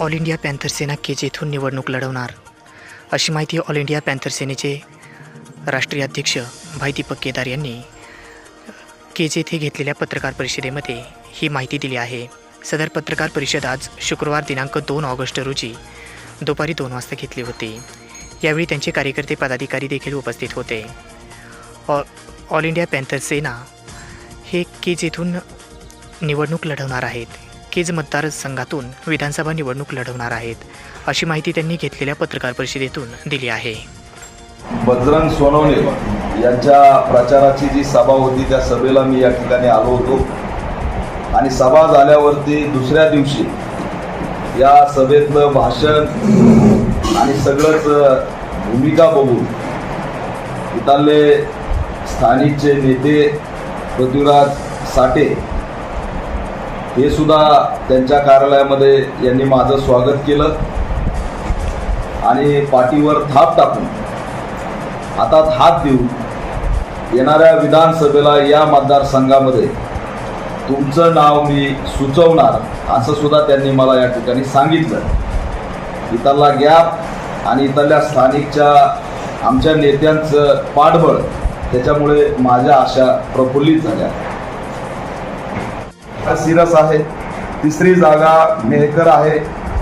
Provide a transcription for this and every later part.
All India Panther Sena Kej येथून निवडणूक लढवणार. अशी माहिती ऑल इंडिया पॅन्थर सेनेचे राष्ट्रीय अध्यक्ष भाई दीपक केदार यांनी केज येथे घेतलेल्या पत्रकार परिषदेमध्ये ही माहिती दिली आहे. सदर पत्रकार परिषद आज शुक्रवार दिनांक दोन ऑगस्ट रोजी दुपारी दोन वाजता घेतली होती. यावेळी त्यांचे कार्यकर्ते पदाधिकारी देखील उपस्थित होते. ऑ ऑल इंडिया पॅन्थर सेना हे केज येथून निवडणूक लढवणार आहेत. केज मतदारसंघातून विधानसभा निवडणूक लढवणार आहेत अशी माहिती त्यांनी घेतलेल्या पत्रकार परिषदेतून दिली आहे. बजरंग सोनवणे यांच्या प्रचाराची जी सभा होती त्या सभेला मी या ठिकाणी आलो होतो. आणि सभा झाल्यावरती दुसऱ्या दिवशी या सभेतलं भाषण आणि सगळंच भूमिका बघून इथले स्थानिकचे नेते पृथ्वीराज साठे हे सुद्धा त्यांच्या कार्यालयामध्ये यांनी माझं स्वागत केलं आणि पाठीवर थाप टाकून हातात हात देऊन येणाऱ्या विधानसभेला या मतदारसंघामध्ये तुमचं नाव मी सुचवणार असं सुद्धा त्यांनी मला या ठिकाणी सांगितलं. इथला गॅप आणि इथल्या स्थानिकच्या आमच्या नेत्यांचं पाठबळ त्याच्यामुळे माझ्या आशा प्रफुल्लित झाल्या. सिरस आहे. तिसरी जागा मेहकर आहे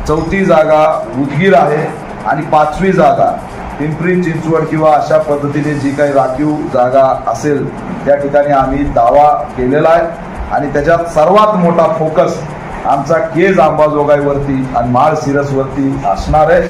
चौथी जागा उदगीर आहे आणि पाचवी जागा पिंपरी चिंचवड किंवा अशा पद्धतीने जी काही राखीव जागा असेल त्या ठिकाणी आम्ही दावा केलेला आहे. आणि त्याच्यात सर्वात मोठा फोकस आमचा केज अंबाजोगाईवरती आणि माळ सिरसवरती असणार आहे.